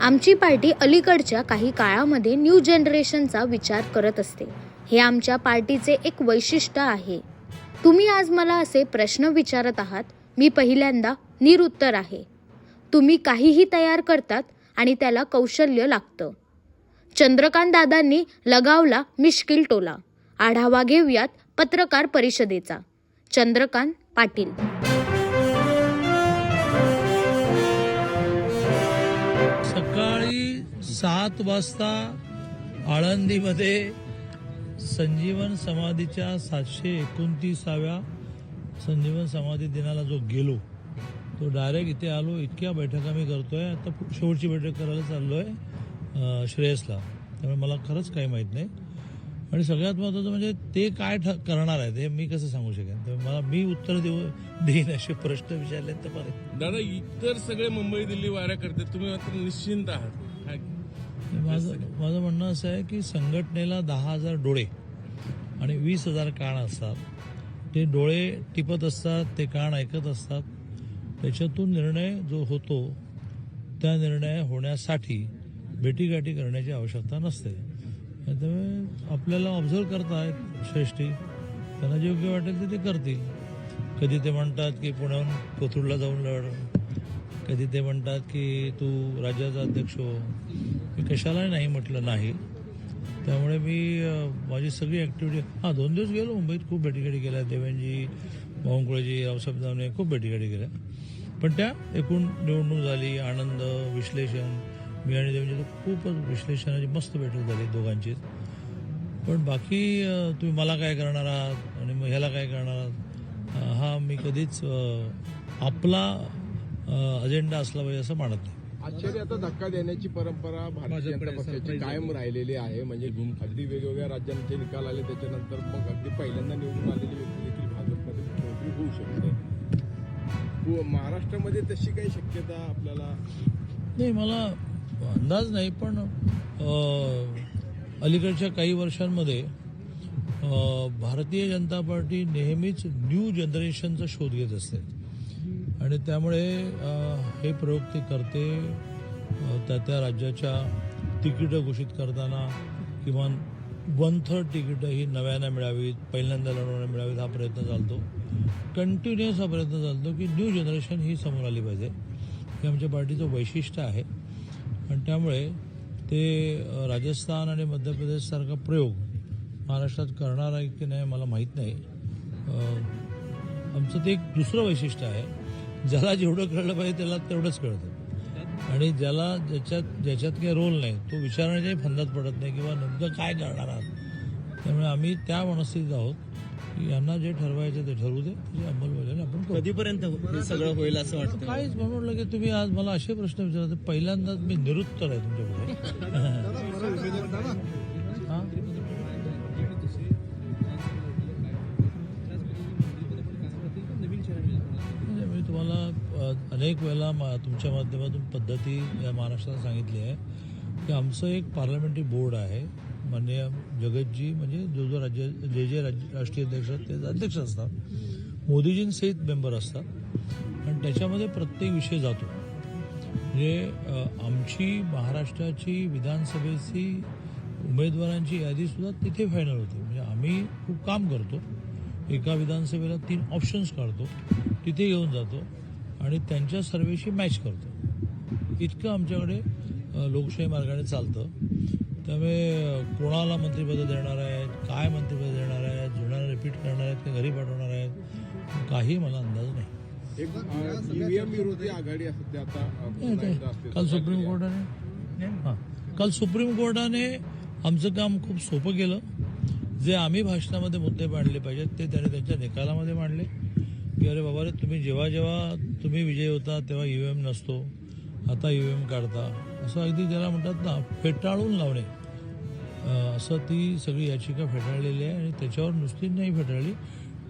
आमची पार्टी अलीकडच्या काही काळामध्ये न्यू जनरेशनचा विचार करत असते. हे आमच्या पार्टीचे एक वैशिष्ट्य आहे. तुम्ही आज मला असे प्रश्न विचारत आहात मी पहिल्यांदा निरुत्तर आहे. तुम्ही काहीही तयार करतात आणि त्याला कौशल्य लागतं. चंद्रकांत दादांनी लगावला मिश्किल टोला. आढावा घेऊयात पत्रकार परिषदेचा. चंद्रकांत पाटील. सात वाजता आळंदीमध्ये संजीवन समाधीच्या सातशे एकोणतीसाव्या संजीवन समाधी दिनाला जो गेलो तो डायरेक्ट इथे आलो. इतक्या बैठका मी करतोय. आता शेवटची बैठक करायला चाललो आहे श्रेयसला. त्यामुळे मला खरंच काही माहीत नाही. आणि सगळ्यात महत्त्वाचं म्हणजे ते काय ठ करणार आहेत हे मी कसं सांगू शकेन? तर मला मी उत्तर देऊ देईन असे प्रश्न विचारले तर बरे. दादा इतर सगळे मुंबई दिल्ली वाऱ्या करतात. तुम्ही मात्र निश्चिंत आहात. काय माझं माझं म्हणणं असं आहे की संघटनेला दहा हजार डोळे आणि वीस हजार कान असतात. ते डोळे टिपत असतात ते कान ऐकत असतात. त्याच्यातून निर्णय जो होतो त्या निर्णय होण्यासाठी भेटीगाठी करण्याची आवश्यकता नसते. त्यामुळे आपल्याला ऑब्झर्व करतायत श्रेष्ठी. त्यांना जे योग्य वाटेल ते ते करतील. कधी ते म्हणतात की पुण्याहून कोथरूडला जाऊन लढ. कधी ते म्हणतात की तू राज्याचा अध्यक्ष हो. मी कशालाही नाही म्हटलं नाही. त्यामुळे मी माझी सगळी ॲक्टिव्हिटी हां दोन दिवस गेलो मुंबईत खूप भेटीगाडी केल्या. देवेंजी बावनकुळेजी रावसाहेब दामने खूप भेटीगाठी केल्या. पण त्या एकूण निवडणूक झाली आनंद विश्लेषण. मी आणि देवेंजी तर खूपच विश्लेषणाची मस्त बैठक झाली दोघांचीच पण बाकी तुम्ही मला काय करणार आहात आणि मग ह्याला काय करणार आहात? हा मी कधीच आपला अजेंडा असला पाहिजे असं मानत नाही. आश्चर्य आता धक्का देण्याची परंपरा भारतीय जनता पक्षाची कायम राहिलेली आहे. म्हणजे अगदी वेगवेगळ्या राज्यांचे निकाल आले त्याच्यानंतर मग अगदी पहिल्यांदा निवडून आलेली व्यक्ती देखील भाजपमध्ये मुख्यमंत्री होऊ शकते. हो, महाराष्ट्रामध्ये तशी काही शक्यता आपल्याला नाही मला अंदाज नाही पण अलीकडच्या काही वर्षांमध्ये भारतीय जनता पार्टी नेहमीच न्यू जनरेशनचा शोध घेत असते. आणि त्यामुळे हे प्रयोग ते करते त्या त्या राज्याच्या तिकीटं घोषित करताना किमान वन थर्ड तिकीटं ही नव्यानं मिळावीत पहिल्यांदा लढवण्याला मिळावीत हा प्रयत्न चालतो. कंटिन्युअस हा प्रयत्न चालतो की न्यू जनरेशन ही समोर आली पाहिजे. हे आमच्या पार्टीचं वैशिष्ट्य आहे. आणि त्यामुळे ते राजस्थान आणि मध्य प्रदेशसारखा प्रयोग महाराष्ट्रात करणार आहे की नाही मला माहीत नाही. आमचं ते एक दुसरं वैशिष्ट्य आहे. ज्याला जेवढं कळलं पाहिजे त्याला तेवढंच कळतं. आणि ज्याला ज्याच्यात ज्याच्यात काही रोल नाही तो विचारण्याच्याही फंदात पडत नाही किंवा नेमकं काय करणार आहात. त्यामुळे आम्ही त्या मनस्थितीत आहोत. की यांना जे ठरवायचं ते ठरवू दे त्याची अंमलबजावणी आपण कधीपर्यंत हे सगळं होईल असं वाटतं? काहीच म्हणून म्हटलं की तुम्ही आज मला असे प्रश्न विचारता पहिल्यांदाच मी निरुत्तर आहे तुमच्यापुढे अनेक वेळेला मा- तुमच्या माध्यमातून पद्धती या महाराष्ट्राला सांगितली आहे. की आमचं एक पार्लमेंटरी बोर्ड आहे. माननीय जगतजी म्हणजे जो जो राज्य जे जे राज्य राष्ट्रीय अध्यक्ष ते अध्यक्ष असतात. मोदीजींसहित मेंबर असतात. आणि त्याच्यामध्ये प्रत्येक विषय जातो. म्हणजे आमची महाराष्ट्राची विधानसभेची उमेदवारांची यादीसुद्धा तिथे फायनल होते. म्हणजे आम्ही खूप काम करतो. एका विधानसभेला तीन ऑप्शन्स काढतो. तिथे घेऊन जातो. आणि त्यांच्या सर्वेशी मॅच करतो. इतकं आमच्याकडे लोकशाही मार्गाने चालतं. त्यामुळे कोणाला मंत्रिपद देणार आहेत काय मंत्रिपद देणार आहेत जुळणारा रिपीट करणार आहेत की घरी पाठवणार आहेत काही मला अंदाज नाही. असते. काल सुप्रीम कोर्टाने हां. काल सुप्रीम कोर्टाने आमचं काम खूप सोपं केलं. जे आम्ही भाषणामध्ये मुद्दे मांडले पाहिजेत ते त्याने त्यांच्या निकालामध्ये मांडले. की अरे बाबा रे तुम्ही जेव्हा जेव्हा तुम्ही विजय होता तेव्हा ई व्ही एम नसतो. आता ई व्ही एम काढता. असं अगदी ज्याला म्हणतात ना फेटाळून लावणे. असं ती सगळी याचिका फेटाळलेली आहे आणि त्याच्यावर नुसती नाही फेटाळली.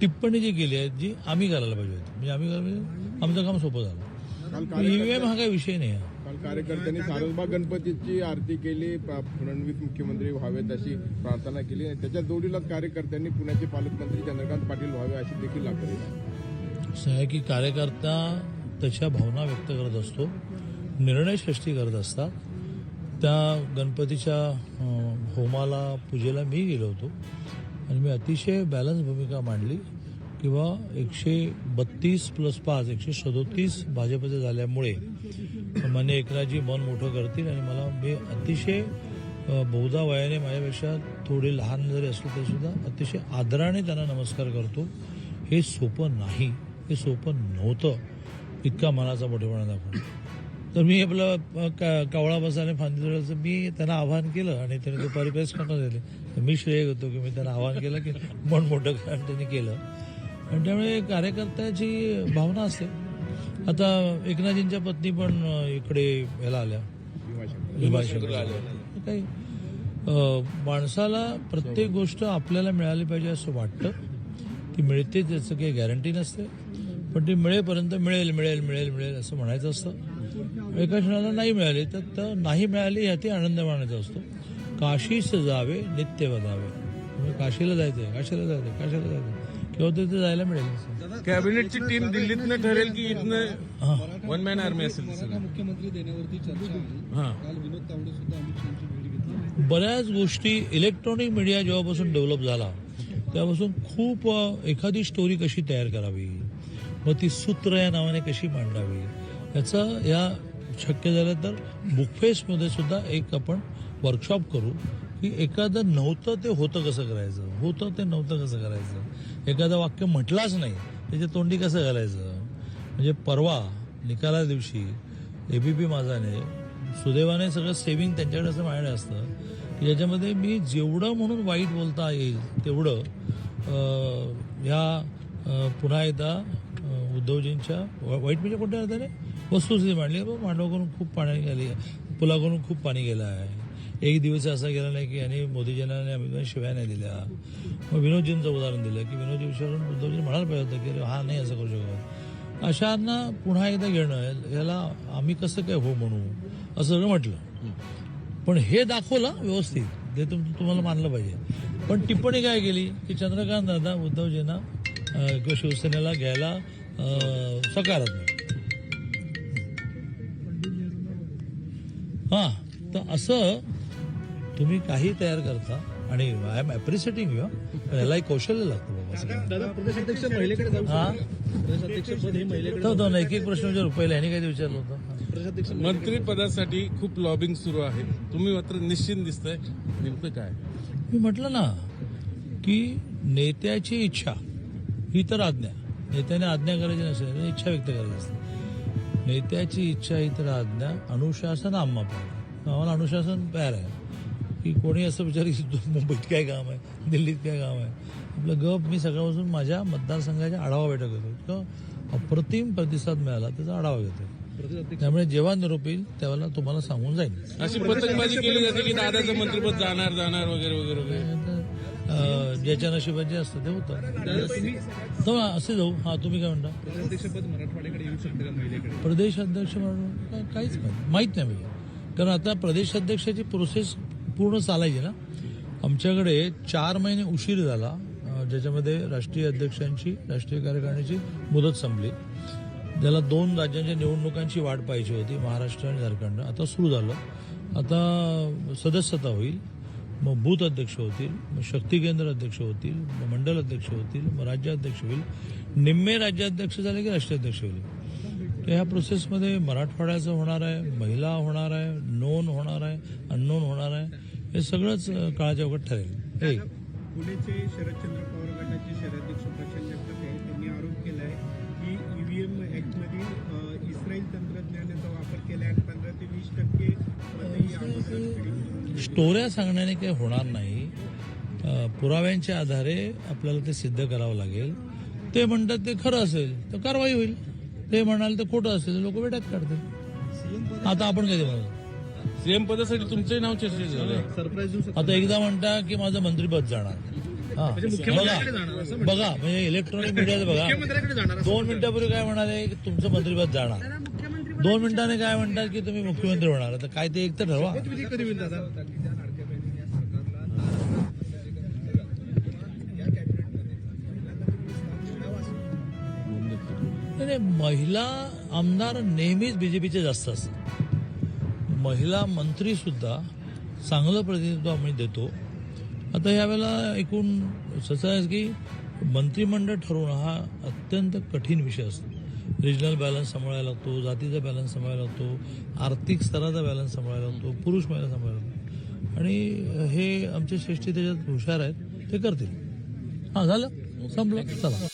टिप्पणी जी केली आहे जी आम्ही करायला पाहिजे होती. म्हणजे आम्ही करायला पाहिजे आमचं काम सोपं झालं. ईव्हीएम हा काही विषय नाही आहे. काल कार्यकर्त्यांनी सारसबाग गणपतीची आरती केली फडणवीस मुख्यमंत्री व्हावेत अशी प्रार्थना केली आणि त्याच्या जोडीलाच कार्यकर्त्यांनी पुण्याचे पालकमंत्री चंद्रकांत पाटील व्हावे अशी देखील लागली असं आहे की कार्यकर्ता त्याच्या भावना व्यक्त करत असतो निर्णय सृष्टी करत असतात. त्या गणपतीच्या होमाला पूजेला मी गेलो होतो. आणि मी अतिशय बॅलन्स भूमिका मांडली किंवा एकशे बत्तीस प्लस पाच एकशे सदोतीस भाजपचे झाल्यामुळे मान्य एकनाथजी मन मोठं करतील आणि मला मी अतिशय बहुधा वयाने माझ्यापेक्षा थोडे लहान जरी असले तरीसुद्धा अतिशय आदराने त्यांना नमस्कार करतो. हे सोपं नाही. हे सोपं नव्हतं. इतका मनाचा मोठेपणा दाखवून. तर मी आपलं का- कावळा बसाने फांदीचं मी त्यांना आवाहन केलं आणि त्यांनी दुपारी प्रेस कॉन्फरन्स दिली. तर मी श्रेय घेतो की मी त्यांना आवाहन केलं की मन मोठं करा आणि त्यांनी केलं. आणि त्यामुळे कार्यकर्त्याची भावना असते. आता एकनाथजींच्या पत्नी पण इकडे ह्याला आल्या. काही माणसाला प्रत्येक गोष्ट आपल्याला मिळाली पाहिजे असं वाटतं. ती मिळते त्याचं काही गॅरंटी नसते. पण ती मिळेपर्यंत मिळेल मिळेल मिळेल मिळेल असं म्हणायचं असतं. एका क्षणाला नाही मिळाली तर तर नाही मिळाली ह्याती आनंद मानायचा असतो. काशीस जावे नित्य वदावे म्हणजे काशीला जायचंय काशीला जायचंय काशीला जायचंय. किंवा तिथे जायला मिळेल कॅबिनेटची टीम दिल्लीतनं ठरेल की इथनं वन मॅन आर्मी असेल? मुख्यमंत्री देण्यावरती चर्चा आहे. हा. काल विनोद तावडे सुद्धा अमित शहाची भेट घेतली. बऱ्याच गोष्टी इलेक्ट्रॉनिक मीडिया जेव्हापासून डेव्हलप झाला त्यापासून खूप एखादी स्टोरी कशी तयार करावी? मग ती सूत्र या नावाने कशी मांडावी? याचं या शक्य झालं तर बुकफेसमध्ये सुद्धा एक आपण वर्कशॉप करू की एखादं नव्हतं ते होतं कसं करायचं? होतं ते नव्हतं कसं करायचं? एखादं वाक्य म्हटलाच नाही त्याच्या तोंडी कसं घालायचं? म्हणजे परवा निकाला दिवशी एबीपी माझाने सुदैवाने सगळं सेव्हिंग त्यांच्याकडे असं माझ्याकडे असतं. याच्यामध्ये मी जेवढं म्हणून वाईट बोलता येईल तेवढं ह्या पुन्हा एकदा उद्धवजींच्या वाईट म्हणजे कोणत्या अर्थाने? वस्तुस्थिती मांडली. आहे. बा, मांडवाकडून खूप पाणी गेली पुलाकडून खूप पाणी गेलं आहे. एक दिवस असा गेला नाही की यांनी मोदीजींना आणि अमित शिव्या नाही दिल्या. मग विनोदजींचं उदाहरण दिलं की विनोदजी विषयावरून उद्धवजी म्हणायला पाहिजे होतं की अरे हा नाही असं करू शकत. अशांना पुन्हा एकदा घेणं याला आम्ही कसं काय हो म्हणू? असं सगळं म्हटलं. पण हे दाखवलं व्यवस्थित. ते तुम तुम्हाला मानलं पाहिजे. पण टिप्पणी काय केली? की चंद्रकांत दादा उद्धवजींना किंवा शिवसेनेला घ्यायला अं, सकारत नाही हां तर असं तुम्ही काही तयार करता आणि आय एम अप्रिशिएटिंग यू यालाही कौशल्य लागतं बाबा हा? एक एक प्रश्न विचार. रुपयाला ह्याने काय विचारलं होतं. प्रदेश अध्यक्ष मंत्रीपदासाठी खूप लॉबिंग सुरू आहे. तुम्ही मात्र निश्चिंत दिसतंय. नेमकं काय? मी म्हटलं ना की नेत्याची इच्छा ही तर आज्ञा. नेत्याने आज्ञा करायची नसेल इच्छा व्यक्त करायची असते. नेत्याची इच्छा ही तर आज्ञा अनुशासन आम्हा पण आम्हाला अनुशासन तयार आहे. की कोणी असं विचार की मुंबईत काय काम आहे? दिल्लीत काय काम आहे? आपलं गप मी सकाळपासून माझ्या मतदारसंघाच्या आढावा बैठक घेतो. अप्रतिम प्रतिसाद मिळाला त्याचा आढावा घेतो. त्यामुळे जेव्हा निरोप येईल त्यावेळेला तुम्हाला सांगून जाईल. अशी पतंगबाजी केली जाते की दादाचं मंत्रीपद जाणार जाणार वगैरे वगैरे ज्याच्या नशिबात जे असतं ते होतं. ना, असे जाऊ. हा तुम्ही काय म्हणता? प्रदेश अध्यक्ष पद मराठवाड्याकडे येऊ शकते का महिलेकडे? प्रदेश अध्यक्ष काहीच माहीत माहीत नाही म्हणजे कारण आता प्रदेश अध्यक्षाची प्रोसेस पूर्ण चालायची ना. आमच्याकडे चार महिने उशीर झाला. ज्याच्यामध्ये राष्ट्रीय अध्यक्षांची राष्ट्रीय कार्यकारिणीची मुदत संपली. ज्याला दोन राज्यांच्या निवडणुकांची वाट पाहिजे होती महाराष्ट्र आणि झारखंड. आता सुरू झालं. आता सदस्यता होईल मग बूथ अध्यक्ष होतील मग शक्ती केंद्र अध्यक्ष होतील मग मंडल अध्यक्ष होतील मग राज्याध्यक्ष होईल. निम्मे राज्याध्यक्ष झाले की राष्ट्राध्यक्ष होईल? तर ह्या प्रोसेसमध्ये मराठवाड्याचं होणार आहे महिला होणार आहे नोन होणार आहे अननोन होणार आहे हे सगळंच काळाच्या ठरेल. हे पुण्याचे शरदचंद्र पवार स्टोऱ्या सांगण्याने काही होणार नाही. पुराव्यांच्या आधारे आपल्याला ते सिद्ध करावं लागेल. ते म्हणतात ते खरं असेल तर कारवाई होईल. ते म्हणाल तर खोटं असेल लोक वेड्यात काढतील. आता आपण कधी म्हणतो सीएम पदासाठी तुमचंही नाव चर्चेत झालं आता एकदा म्हणता की माझं मंत्रीपद जाणार. हा. बघा. बघा म्हणजे इलेक्ट्रॉनिक मीडियाचं बघा. दोन मिनिटापूर्वी काय म्हणाले? की तुमचं मंत्रीपद जाणार. दोन मिनिटाने काय म्हणतात की तुम्ही मुख्यमंत्री होणार? आता काय ते एक तर ठरवा. नाही, महिला आमदार नेहमीच बीजेपीचे जास्त असतात. महिला मंत्रीसुद्धा चांगलं प्रतिनिधित्व आम्ही देतो. आता यावेळेला एकूण असं आहे की मंत्रिमंडळ ठरवणं हा अत्यंत कठीण विषय असतो. रिजनल बॅलन्स सांभाळायला लागतो जातीचा बॅलन्स सांभाळायला लागतो आर्थिक स्तराचा बॅलन्स सांभाळायला लागतो पुरुष महिला सांभाळायला लागतो. आणि हे आमचे श्रेष्ठी त्याच्यात हुशार आहेत ते करतील. हां झालं? संपलं? चला.